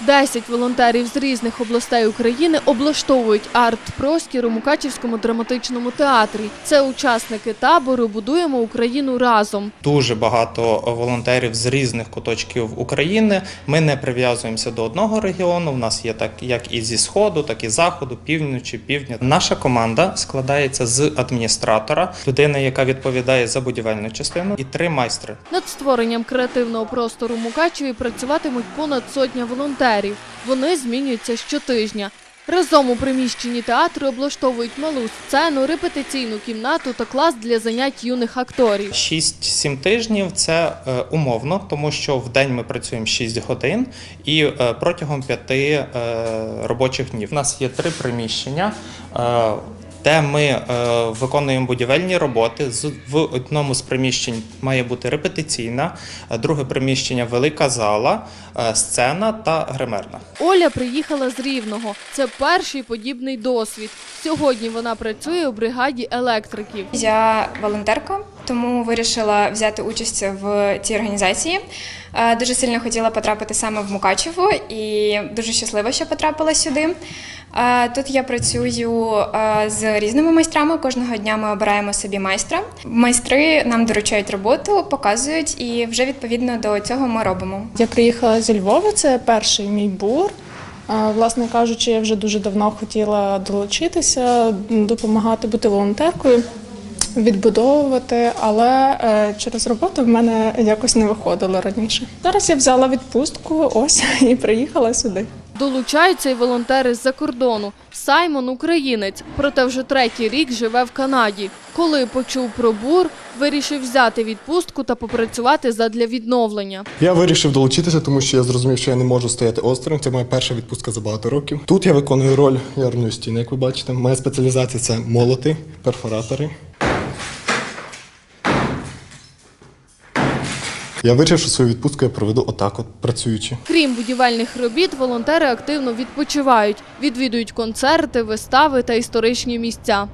Десять волонтерів з різних областей України облаштовують арт-простір у Мукачівському драматичному театрі. Це учасники табору Будуємо Україну разом. Дуже багато волонтерів з різних куточків України. Ми не прив'язуємося до одного регіону. У нас є так як і зі сходу, так і заходу, півночі, півдня. Наша команда складається з адміністратора, людини, яка відповідає за будівельну частину, і три майстри. Над створенням креативного простору Мукачеві працюватимуть понад сотня волонтерів. Вони змінюються щотижня. Разом у приміщенні театру облаштовують малу сцену, репетиційну кімнату та клас для занять юних акторів. 6-7 тижнів це е, умовно, тому що в день ми працюємо 6 годин і е, протягом 5 е, робочих днів. У нас є три приміщення. Де ми е, виконуємо будівельні роботи. З в одному з приміщень має бути репетиційна, друге приміщення велика зала, е, сцена та гримерна. Оля приїхала з Рівного. Це перший подібний досвід. Сьогодні вона працює у бригаді електриків. Я волонтерка, тому вирішила взяти участь в цій організації. Е, Дуже сильно хотіла потрапити саме в Мукачево і дуже щаслива, що потрапила сюди. Е, Тут я працюю е, з різними майстрами. Кожного дня ми обираємо собі майстра. Майстри нам доручають роботу, показують, і вже відповідно до цього ми робимо. Я приїхала зі Львова, це перший мій бур. Власне кажучи, я вже дуже давно хотіла долучитися, допомагати бути волонтеркою, відбудовувати, але е, через роботу в мене якось не виходило раніше. Зараз я взяла відпустку, ось і приїхала сюди. Долучаються й волонтери з-за кордону. Саймон українець, проте вже третій рік живе в Канаді. Коли почув про бур, вирішив взяти відпустку та попрацювати задля відновлення. Я вирішив долучитися, тому що я зрозумів, що я не можу стояти осторонь. Це моя перша відпустка за багато років. Тут я виконую роль ярної стіни, як ви бачите. Моя спеціалізація це молоти, перфоратори. Я вирішив, що свою відпустку я проведу отак, от працюючи. Крім будівельних робіт, волонтери активно відпочивають, відвідують концерти, вистави та історичні місця.